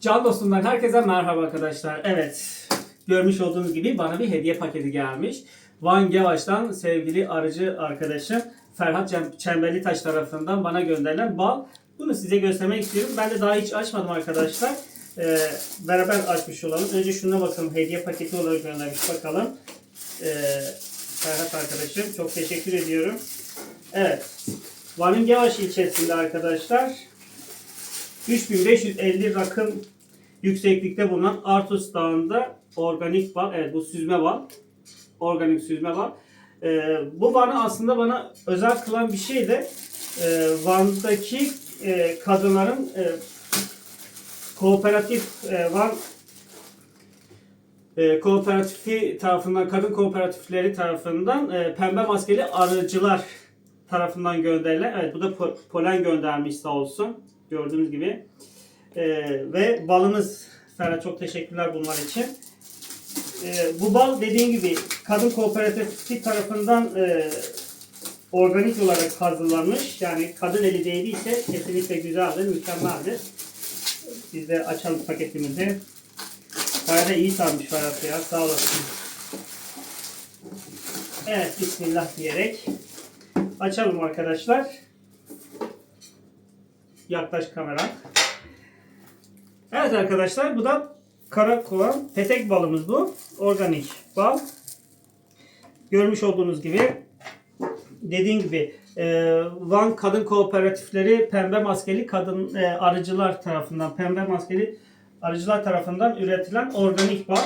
Can dostumdan herkese merhaba arkadaşlar. Evet, görmüş olduğunuz gibi bana bir hediye paketi gelmiş. Van Gevaş'tan sevgili arıcı arkadaşım Ferhat Çemberli Taş tarafından bana gönderilen bal. Bunu size göstermek istiyorum. Ben de daha hiç açmadım arkadaşlar. Ee, beraber açmış olalım. Önce şuna bakalım. Hediye paketi olarak göndermiş bakalım. Ee, Ferhat arkadaşım çok teşekkür ediyorum. Evet. Van'ın Gevaş ilçesinde arkadaşlar 3550 rakım yükseklikte bulunan Artus Dağı'nda organik bal. Evet bu süzme bal. Organik süzme bal. Ee, bu Van'ı aslında bana özel kılan bir şey de e, Van'daki e, kadınların e, kooperatif e, Van e, kooperatifi tarafından, kadın kooperatifleri tarafından e, pembe maskeli arıcılar tarafından gönderilen. Evet bu da po- polen göndermiş sağ olsun. Gördüğünüz gibi. E, ve balımız Ferhat çok teşekkürler bunlar için. E, bu bal dediğim gibi kadın kooperatifi tarafından e, organik olarak hazırlanmış. Yani kadın eli değdiyse kesinlikle güzeldir, mükemmeldir. Biz de açalım paketimizi. Bayağı iyi sarmış Ferhat ya. Sağ olasın. Evet. Bismillah diyerek açalım arkadaşlar. Yaklaş kamera. Evet arkadaşlar bu da karakovan petek balımız bu. Organik bal. Görmüş olduğunuz gibi dediğim gibi e, Van Kadın Kooperatifleri pembe maskeli kadın e, arıcılar tarafından pembe maskeli arıcılar tarafından üretilen organik bal.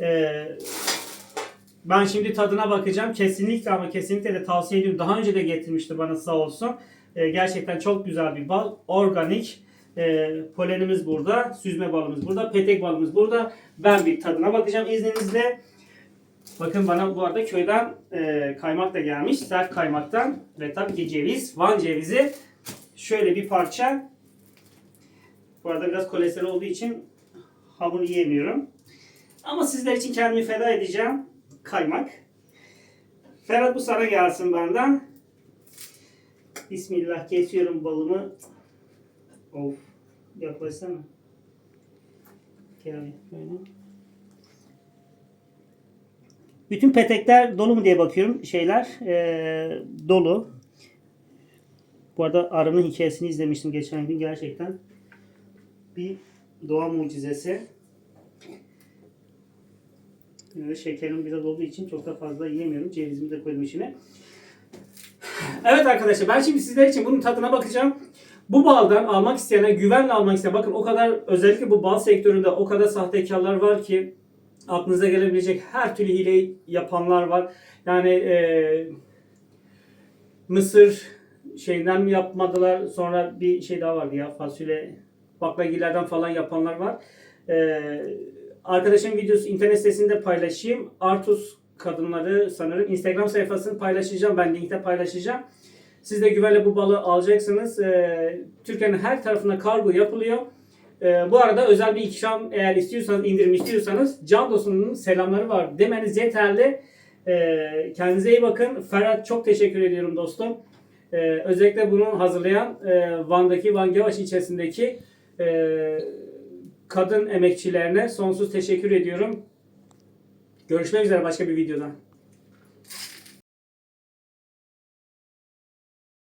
E, ben şimdi tadına bakacağım. Kesinlikle ama kesinlikle de tavsiye ediyorum. Daha önce de getirmişti bana sağ olsun. E, gerçekten çok güzel bir bal. Organik. E, polenimiz burada. Süzme balımız burada. Petek balımız burada. Ben bir tadına bakacağım izninizle. Bakın bana bu arada köyden e, kaymak da gelmiş. Sert kaymaktan ve tabii ki ceviz. Van cevizi. Şöyle bir parça. Bu arada biraz kolesterol olduğu için hamur yiyemiyorum. Ama sizler için kendimi feda edeceğim. Kaymak. Ferhat bu sana gelsin benden. Bismillah kesiyorum balımı. Of. Yaklaşsana. Gel böyle. Bütün petekler dolu mu diye bakıyorum. Şeyler eee, dolu. Bu arada arının hikayesini izlemiştim geçen gün. Gerçekten bir doğa mucizesi. Şekerim biraz olduğu için çok da fazla yiyemiyorum. Cevizimi de koydum içine. Evet arkadaşlar ben şimdi sizler için bunun tadına bakacağım. Bu baldan almak isteyene güvenle almak isteyen bakın o kadar özellikle bu bal sektöründe o kadar sahtekarlar var ki aklınıza gelebilecek her türlü hile yapanlar var. Yani e, Mısır şeyden mi yapmadılar sonra bir şey daha vardı ya fasulye baklagillerden falan yapanlar var. E, arkadaşım videosu internet sitesinde paylaşayım. Artus kadınları sanırım Instagram sayfasını paylaşacağım. Ben linkte paylaşacağım. Siz de güvenle bu balı alacaksınız. E, Türkiye'nin her tarafına kargo yapılıyor. E, bu arada özel bir ikram eğer istiyorsanız, indirim istiyorsanız Can Dostum'un selamları var demeniz yeterli. E, kendinize iyi bakın. Ferhat çok teşekkür ediyorum dostum. E, özellikle bunu hazırlayan e, Van'daki, Van Gevaş ilçesindeki e, kadın emekçilerine sonsuz teşekkür ediyorum. Görüşmek üzere başka bir videoda.